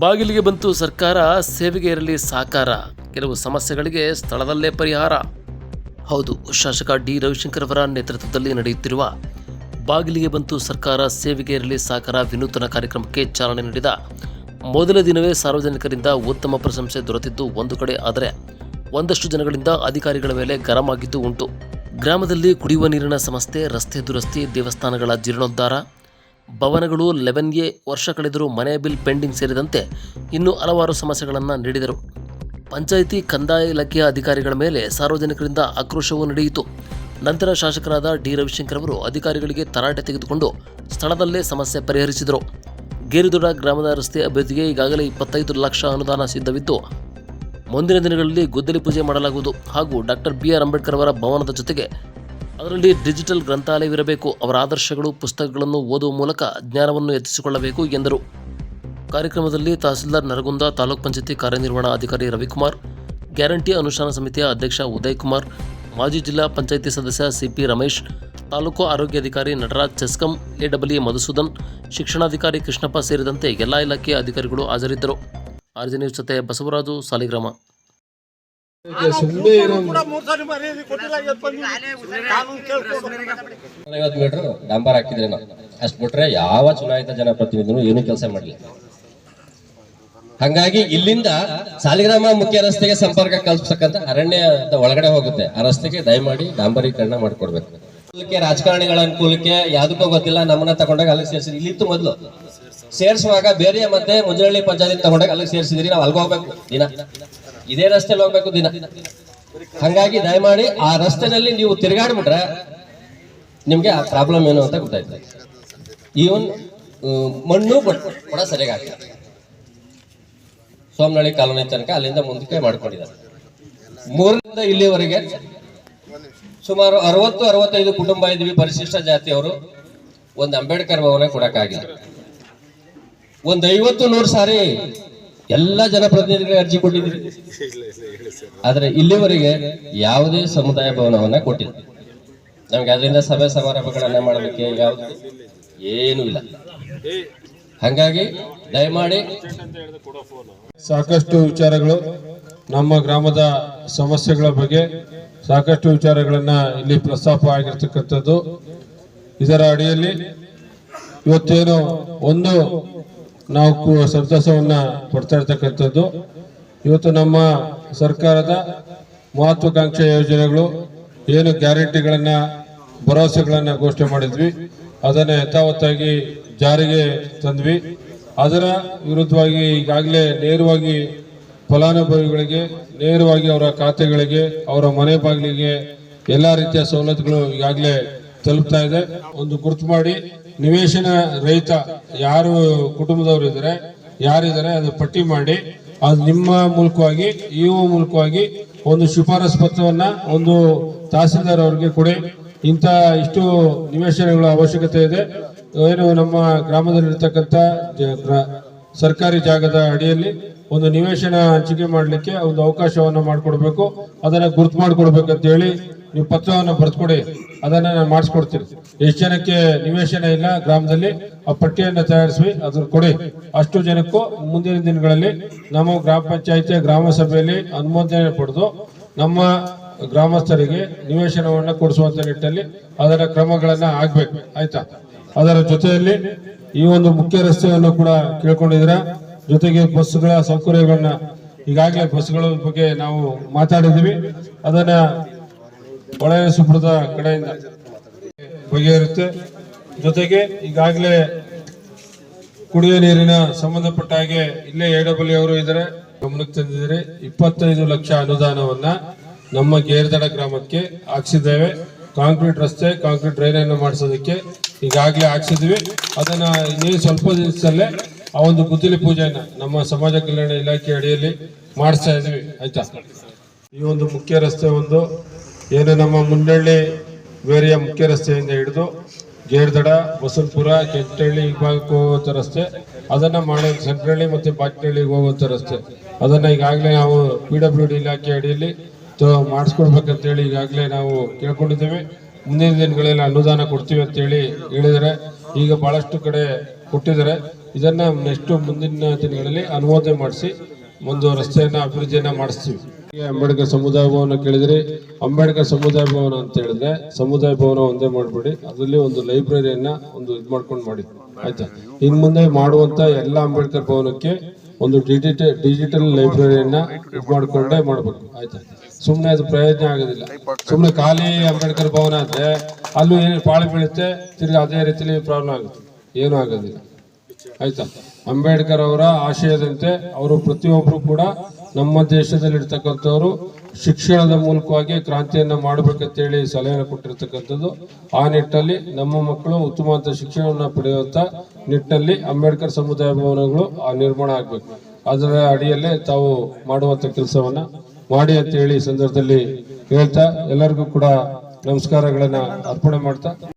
ಬಾಗಿಲಿಗೆ ಬಂತು ಸರ್ಕಾರ, ಸೇವೆಗೆ ಇರಲಿ ಸಾಕಾರ. ಕೆಲವು ಸಮಸ್ಯೆಗಳಿಗೆ ಸ್ಥಳದಲ್ಲೇ ಪರಿಹಾರ. ಹೌದು, ಶಾಸಕ ಡಿ ರವಿಶಂಕರ್ ಅವರ ನೇತೃತ್ವದಲ್ಲಿ ನಡೆಯುತ್ತಿರುವ ಬಾಗಿಲಿಗೆ ಬಂತು ಸರ್ಕಾರ, ಸೇವೆಗೆ ಇರಲಿ ಸಾಕಾರ ವಿನೂತನ ಕಾರ್ಯಕ್ರಮಕ್ಕೆ ಚಾಲನೆ ನೀಡಿದ ಮೊದಲ ದಿನವೇ ಸಾರ್ವಜನಿಕರಿಂದ ಉತ್ತಮ ಪ್ರಶಂಸೆ ದೊರೆತಿದ್ದು ಒಂದು ಕಡೆ ಆದರೆ ಒಂದಷ್ಟು ಜನಗಳಿಂದ ಅಧಿಕಾರಿಗಳ ಮೇಲೆ ಗರಂ ಆಗಿದ್ದು ಉಂಟು. ಗ್ರಾಮದಲ್ಲಿ ಕುಡಿಯುವ ನೀರಿನ ಸಮಸ್ಯೆ, ರಸ್ತೆ ದುರಸ್ತಿ, ದೇವಸ್ಥಾನಗಳ ಜೀರ್ಣೋದ್ಧಾರ ಭವನಗಳು ಲೆವೆನ್ಗೆ ವರ್ಷ ಕಳೆದರೂ ಮನೆ ಬಿಲ್ ಪೆಂಡಿಂಗ್ ಸೇರಿದಂತೆ ಇನ್ನೂ ಹಲವಾರು ಸಮಸ್ಯೆಗಳನ್ನು ನೀಡಿದರು. ಪಂಚಾಯಿತಿ ಕಂದಾಯ ಇಲಾಖೆಯ ಅಧಿಕಾರಿಗಳ ಮೇಲೆ ಸಾರ್ವಜನಿಕರಿಂದ ಆಕ್ರೋಶವೂ ನಡೆಯಿತು. ನಂತರ ಶಾಸಕರಾದ ಡಿ. ರವಿಶಂಕರ್ ಅವರು ಅಧಿಕಾರಿಗಳಿಗೆ ತರಾಟೆ ತೆಗೆದುಕೊಂಡು ಸ್ಥಳದಲ್ಲೇ ಸಮಸ್ಯೆ ಪರಿಹರಿಸಿದರು. ಗೇರುದೊಡ ಗ್ರಾಮದ ರಸ್ತೆ ಅಭಿವೃದ್ಧಿಗೆ ಈಗಾಗಲೇ ಇಪ್ಪತ್ತೈದು ಲಕ್ಷ ಅನುದಾನ ಸಿದ್ಧವಿದ್ದು, ಮುಂದಿನ ದಿನಗಳಲ್ಲಿ ಗುದ್ದಲಿ ಪೂಜೆ ಮಾಡಲಾಗುವುದು. ಹಾಗೂ ಡಾಕ್ಟರ್ ಬಿ. ಆರ್. ಅಂಬೇಡ್ಕರ್ ಅವರ ಭವನದ ಜೊತೆಗೆ ಅದರಲ್ಲಿ ಡಿಜಿಟಲ್ ಗ್ರಂಥಾಲಯವಿರಬೇಕು. ಅವರ ಆದರ್ಶಗಳು, ಪುಸ್ತಕಗಳನ್ನು ಓದುವ ಮೂಲಕ ಜ್ಞಾನವನ್ನು ಹೆಚ್ಚಿಸಿಕೊಳ್ಳಬೇಕು ಎಂದರು. ಕಾರ್ಯಕ್ರಮದಲ್ಲಿ ತಹಸೀಲ್ದಾರ್ ನರಗುಂದ, ತಾಲೂಕ್ ಪಂಚಾಯತಿ ಕಾರ್ಯನಿರ್ವಹಣಾಧಿಕಾರಿ ರವಿಕುಮಾರ್, ಗ್ಯಾರಂಟಿ ಅನುಷ್ಠಾನ ಸಮಿತಿಯ ಅಧ್ಯಕ್ಷ ಉದಯ್ ಕುಮಾರ್ ಮಾಜಿ ಜಿಲ್ಲಾ ಪಂಚಾಯಿತಿ ಸದಸ್ಯ ಸಿಪಿ ರಮೇಶ್, ತಾಲೂಕು ಆರೋಗ್ಯಾಧಿಕಾರಿ ನಟರಾಜ್ ಚೆಸ್ಕಂ ಎಡಬ್ಲ್ಯೂ ಮಧುಸೂದನ್, ಶಿಕ್ಷಣಾಧಿಕಾರಿ ಕೃಷ್ಣಪ್ಪ ಸೇರಿದಂತೆ ಎಲ್ಲ ಇಲಾಖೆಯ ಅಧಿಕಾರಿಗಳು ಹಾಜರಿದ್ದರು. ಆರ್ಜಿ ಜೊತೆ ಬಸವರಾಜು, ಸಾಲಿಗ್ರಾಮ. ಮೀಟರ್ ಡಾಂಬರ್ ಹಾಕಿದ್ರೆ ಅಷ್ಟ್ ಅಷ್ಟು ಬಿಟ್ರೆ ಯಾವ ಚುನಾಯಿತ ಜನಪ್ರತಿನಿಧಿನೂ ಏನು ಕೆಲಸ ಮಾಡಲಿ ಹಂಗಾಗಿ ಇಲ್ಲಿಂದ ಸಾಲಿಗ್ರಾಮ ಮುಖ್ಯ ರಸ್ತೆಗೆ ಸಂಪರ್ಕ ಕಲ್ಪಿಸಕ್ಕಂತ ಅರಣ್ಯದ ಒಳಗಡೆ ಹೋಗುತ್ತೆ. ಆ ರಸ್ತೆಗೆ ದಯಮಾಡಿ ಡಾಂಬರೀಕರಣ ಮಾಡ್ಕೊಡ್ಬೇಕು. ಅನುಕೂಲಕ್ಕೆ ರಾಜಕಾರಣಿಗಳ ಅನುಕೂಲಕ್ಕೆ ಯಾವ್ದಕ್ಕೂ ಗೊತ್ತಿಲ್ಲ. ನಮ್ಮನ್ನ ತಗೊಂಡಾಗ ಅಲ್ಲಿ ಸೇರಿಸಿದ್ರಿ ಇಲ್ಲಿತ್ತು ಮೊದಲು. ಸೇರಿಸುವಾಗ ಬೇರೆ ಮತ್ತೆ ಮುಜರಳ್ಳಿ ಪಂಚಾಯತ್ ತಗೊಂಡಾಗ ಅಲ್ಲಿಗೆ ಸೇರಿಸಿದ್ರಿ ನಾವು ಅಲ್ಲಿಗೆ ಹೋಗ್ಬೇಕು ದಿನ. ಇದೇ ರಸ್ತೆಲಿ ಹೋಗ್ಬೇಕು ದಿನ. ಹಂಗಾಗಿ ದಯಮಾಡಿ ಆ ರಸ್ತೆನಲ್ಲಿ ನೀವು ತಿರುಗಾಡ್ಬಿಟ್ರೆ ನಿಮ್ಗೆ ಆ ಪ್ರಾಬ್ಲಮ್ ಏನು ಅಂತ ಗೊತ್ತಾಯ್ತು. ಈವನ್ ಮಣ್ಣು ಕೂಡ ಸರಿಯಾಗಿ ಆಗ್ತದೆ ಸೋಮನಳ್ಳಿ ಕಾಲೋನಿ ತನಕ ಅಲ್ಲಿಂದ ಮುಂದಕ್ಕೆ ಮಾಡ್ಕೊಂಡಿದ್ದಾರೆ. ಮೂರರಿಂದ ಇಲ್ಲಿವರೆಗೆ ಸುಮಾರು ಅರವತ್ತು, ಅರವತ್ತೈದು ಕುಟುಂಬ ಇದ್ವಿ. ಪರಿಶಿಷ್ಟ ಜಾತಿಯವರು. ಒಂದು ಅಂಬೇಡ್ಕರ್ ಭವನ ಕೊಡಕ್ಕಾಗಿಲ್ಲ. ಒಂದು ಐವತ್ತು ನೂರು ಸಾರಿ ಎಲ್ಲ ಜನಪ್ರತಿನಿಧಿಗಳಿಗೆ ಅರ್ಜಿ ಕೊಟ್ಟಿದ್ರಿ. ಆದ್ರೆ ಇಲ್ಲಿವರೆಗೆ ಯಾವುದೇ ಸಮುದಾಯ ಭವನವನ್ನ ಕೊಟ್ಟಿಲ್ಲ. ನಮ್ಗೆ ಅದರಿಂದ ಸಭೆ ಸಮಾರಂಭಗಳನ್ನ ಮಾಡಲಿಕ್ಕೆ ಯಾವುದು ಏನೂ ಇಲ್ಲ. ಹಂಗಾಗಿ ದಯಮಾಡಿ ಸಾಕಷ್ಟು ವಿಚಾರಗಳು ನಮ್ಮ ಗ್ರಾಮದ ಸಮಸ್ಯೆಗಳ ಬಗ್ಗೆ ಸಾಕಷ್ಟು ವಿಚಾರಗಳನ್ನ ಇಲ್ಲಿ ಪ್ರಸ್ತಾಪ ಆಗಿರ್ತಕ್ಕಂಥದ್ದು. ಇದರ ಅಡಿಯಲ್ಲಿ ಇವತ್ತೇನು ಒಂದು ನಾವು ಸಂತಸವನ್ನು ಪಡ್ತಾ ಇರ್ತಕ್ಕಂಥದ್ದು. ಇವತ್ತು ನಮ್ಮ ಸರ್ಕಾರದ ಮಹತ್ವಾಕಾಂಕ್ಷೆ ಯೋಜನೆಗಳು ಏನು ಗ್ಯಾರಂಟಿಗಳನ್ನು, ಭರವಸೆಗಳನ್ನು ಘೋಷಣೆ ಮಾಡಿದ್ವಿ. ಅದನ್ನು ಯಥಾವತ್ತಾಗಿ ಜಾರಿಗೆ ತಂದ್ವಿ. ಅದರ ವಿರುದ್ಧವಾಗಿ ಈಗಾಗಲೇ ನೇರವಾಗಿ ಫಲಾನುಭವಿಗಳಿಗೆ, ನೇರವಾಗಿ ಅವರ ಖಾತೆಗಳಿಗೆ, ಅವರ ಮನೆ ಬಾಗಿಲಿಗೆ ಎಲ್ಲ ರೀತಿಯ ಸವಲತ್ತುಗಳು ಈಗಾಗಲೇ ತಲುಪ್ತಾ ಇದೆ. ಒಂದು ಗುರುತು ಮಾಡಿ ನಿವೇಶನ ರಹಿತ ಯಾರು ಕುಟುಂಬದವರು ಇದ್ದಾರೆ ಯಾರಿದ್ದಾರೆ ಅದು ಪಟ್ಟಿ ಮಾಡಿ, ಅದು ನಿಮ್ಮ ಮೂಲಕವಾಗಿ, ಇಒ ಮೂಲಕವಾಗಿ ಒಂದು ಶಿಫಾರಸ್ ಪತ್ರವನ್ನು ಒಂದು ತಹಸೀಲ್ದಾರ್ ಅವರಿಗೆ ಕೊಡಿ. ಇಂಥ ಇಷ್ಟು ನಿವೇಶನಗಳ ಅವಶ್ಯಕತೆ ಇದೆ. ಏನು ನಮ್ಮ ಗ್ರಾಮದಲ್ಲಿರ್ತಕ್ಕಂಥ ಸರ್ಕಾರಿ ಜಾಗದ ಅಡಿಯಲ್ಲಿ ಒಂದು ನಿವೇಶನ ಹಂಚಿಕೆ ಮಾಡಲಿಕ್ಕೆ ಒಂದು ಅವಕಾಶವನ್ನು ಮಾಡಿಕೊಡ್ಬೇಕು. ಅದನ್ನು ಗುರ್ತು ಮಾಡಿಕೊಡ್ಬೇಕಂತ ಹೇಳಿ ನೀವು ಪತ್ರವನ್ನು ಬರೆದುಕೊಡಿ ಅದನ್ನು ನಾನು ಮಾಡಿಸ್ಕೊಡ್ತೀನಿ. ಎಷ್ಟು ಜನಕ್ಕೆ ನಿವೇಶನ ಇಲ್ಲ ಗ್ರಾಮದಲ್ಲಿ, ಆ ಪಟ್ಟಿಯನ್ನು ತಯಾರಿಸಿ ಅದನ್ನ ಕೊಡಿ. ಅಷ್ಟು ಜನಕ್ಕೂ ಮುಂದಿನ ದಿನಗಳಲ್ಲಿ ನಮ್ಮ ಗ್ರಾಮ ಪಂಚಾಯಿತಿಯ ಗ್ರಾಮ ಸಭೆಯಲ್ಲಿ ಅನುಮೋದನೆ ಪಡೆದು ನಮ್ಮ ಗ್ರಾಮಸ್ಥರಿಗೆ ನಿವೇಶನವನ್ನು ಕೊಡಿಸುವಂತ ನಿಟ್ಟಲ್ಲಿ ಅದರ ಕ್ರಮಗಳನ್ನ ಆಗ್ಬೇಕು. ಆಯ್ತಾ? ಅದರ ಜೊತೆಯಲ್ಲಿ ಈ ಒಂದು ಮುಖ್ಯ ರಸ್ತೆಯನ್ನು ಕೂಡ ಕೇಳ್ಕೊಂಡಿದ್ರ ಜೊತೆಗೆ ಬಸ್ಗಳ ಸೌಕರ್ಯಗಳನ್ನ, ಈಗಾಗಲೇ ಬಸ್ಗಳ ಬಗ್ಗೆ ನಾವು ಮಾತಾಡಿದ್ದೀವಿ. ಅದನ್ನ ಒಳ್ಳೆಯ ಸುಬ್ರದ ಕಡೆಯಿಂದ ಬಗೆಹರುತ್ತೆ. ಜೊತೆಗೆ ಈಗಾಗಲೇ ಕುಡಿಯುವ ನೀರಿನ ಸಂಬಂಧಪಟ್ಟ ಹಾಗೆ ಇಲ್ಲೇ ಎ ಡಬ್ಲ್ಯೂ ಅವರು ಇದ್ದಾರೆ. ಗಮನಕ್ಕೆ ತಂದಿದ್ದಾರೆ. ಇಪ್ಪತ್ತೈದು ಲಕ್ಷ ಅನುದಾನವನ್ನ ನಮ್ಮ ಗೇರ್ದಡ ಗ್ರಾಮಕ್ಕೆ ಹಾಕ್ಸಿದ್ದೇವೆ. ಕಾಂಕ್ರೀಟ್ ರಸ್ತೆ, ಕಾಂಕ್ರೀಟ್ ಡ್ರೈನ್ ಅನ್ನು ಮಾಡಿಸೋದಕ್ಕೆ ಈಗಾಗಲೇ ಹಾಕ್ಸಿದ್ವಿ ಅದನ್ನ ಇನ್ನೇನು ಸ್ವಲ್ಪ ದಿವಸದಲ್ಲೇ ಆ ಒಂದು ಗುದ್ದಲಿ ಪೂಜೆಯನ್ನು ನಮ್ಮ ಸಮಾಜ ಕಲ್ಯಾಣ ಇಲಾಖೆ ಅಡಿಯಲ್ಲಿ ಮಾಡಿಸ್ತಾ ಇದ್ವಿ ಆಯ್ತಾ? ಈ ಒಂದು ಮುಖ್ಯ ರಸ್ತೆ ಒಂದು. ಏನು ನಮ್ಮ ಮುಂಡಳ್ಳಿ ಬೇರೆಯ ಮುಖ್ಯ ರಸ್ತೆಯಿಂದ ಹಿಡಿದು ಗೇರ್ದಡ ಬಸವಪುರ ಕೆಂಟಳ್ಳಿ ಭಾಗಕ್ಕೆ ಹೋಗುವಂಥ ರಸ್ತೆ, ಅದನ್ನ ಮಾಡೋದು ಸಂಕ್ರಳ್ಳಿ ಮತ್ತೆ ಬಾಕ್ನಹಳ್ಳಿಗೆ ಹೋಗುವಂಥ ರಸ್ತೆ. ಅದನ್ನ ಈಗಾಗಲೇ ನಾವು ಪಿ ಡಬ್ಲ್ಯೂ ಡಿ ಇಲಾಖೆ ಅಡಿಯಲ್ಲಿ ಮಾಡಿಸ್ಕೊಡ್ಬೇಕಂತೇಳಿ ಈಗಾಗಲೇ ನಾವು ಕೇಳ್ಕೊಂಡಿದ್ದೇವೆ. ಮುಂದಿನ ದಿನಗಳಲ್ಲಿ ಅನುದಾನ ಕೊಡ್ತೀವಿ ಅಂತೇಳಿ ಹೇಳಿದರೆ ಈಗ ಬಹಳಷ್ಟು ಕಡೆ ಕೊಟ್ಟಿದ್ದಾರೆ. ಇದನ್ನು ನೆಕ್ಸ್ಟು ಮುಂದಿನ ದಿನಗಳಲ್ಲಿ ಅನುಮೋದನೆ ಮಾಡಿಸಿ, ಒಂದು ರಸ್ತೆಯನ್ನು ಅಭಿವೃದ್ಧಿಯನ್ನು ಮಾಡಿಸ್ತೀವಿ. ಅಂಬೇಡ್ಕರ್ ಸಮುದಾಯ ಭವನ ಕೇಳಿದ್ರಿ. ಅಂಬೇಡ್ಕರ್ ಸಮುದಾಯ ಭವನ ಅಂತ ಹೇಳಿದ್ರೆ ಸಮುದಾಯ ಭವನ ಒಂದೇ ಮಾಡ್ಬೇಡಿ. ಅದರಲ್ಲಿ ಒಂದು ಲೈಬ್ರರಿಯನ್ನ ಒಂದು ಇದು ಮಾಡ್ಕೊಂಡು ಮಾಡಿ. ಆಯ್ತಾ? ಇನ್ ಮುಂದೆ ಮಾಡುವಂತ ಎಲ್ಲ ಅಂಬೇಡ್ಕರ್ ಭವನಕ್ಕೆ ಒಂದು ಡಿಜಿಟಲ್ ಡಿಜಿಟಲ್ ಲೈಬ್ರರಿಯನ್ನ ಇದು ಮಾಡ್ಕೊಂಡೇ ಮಾಡ್ಬೇಕು. ಆಯ್ತಾ? ಸುಮ್ಮನೆ ಅದು ಪ್ರಯೋಜನ ಆಗೋದಿಲ್ಲ. ಸುಮ್ಮನೆ ಖಾಲಿ ಅಂಬೇಡ್ಕರ್ ಭವನ ಅಂದ್ರೆ ಅಲ್ಲೂ ಏನು ಪಾಳು ಬೀಳುತ್ತೆ, ತಿರ್ಗಿ ಅದೇ ರೀತಿಲಿ ಪ್ರಾಬ್ಲಮ್ ಆಗುತ್ತೆ. ಏನೂ ಆಗೋದಿಲ್ಲ. ಆಯ್ತಾ? ಅಂಬೇಡ್ಕರ್ ಅವರ ಆಶಯದಂತೆ ಅವರು ಪ್ರತಿಯೊಬ್ಬರು ಕೂಡ ನಮ್ಮ ದೇಶದಲ್ಲಿರ್ತಕ್ಕಂಥವ್ರು ಶಿಕ್ಷಣದ ಮೂಲಕವಾಗಿ ಕ್ರಾಂತಿಯನ್ನು ಮಾಡಬೇಕಂತೇಳಿ ಸಲಹೆಯನ್ನು ಕೊಟ್ಟಿರ್ತಕ್ಕಂಥದ್ದು. ಆ ನಿಟ್ಟಲ್ಲಿ ನಮ್ಮ ಮಕ್ಕಳು ಉತ್ತಮವಾದ ಶಿಕ್ಷಣವನ್ನು ಪಡೆಯುವಂತ ನಿಟ್ಟಲ್ಲಿ ಅಂಬೇಡ್ಕರ್ ಸಮುದಾಯ ಭವನಗಳು ನಿರ್ಮಾಣ ಆಗಬೇಕು. ಅದರ ಅಡಿಯಲ್ಲೇ ತಾವು ಮಾಡುವಂಥ ಕೆಲಸವನ್ನ ಮಾಡಿ ಅಂತ ಹೇಳಿ ಸಂದರ್ಭದಲ್ಲಿ ಹೇಳ್ತಾ ಎಲ್ಲರಿಗೂ ಕೂಡ ನಮಸ್ಕಾರಗಳನ್ನು ಅರ್ಪಣೆ ಮಾಡ್ತಾ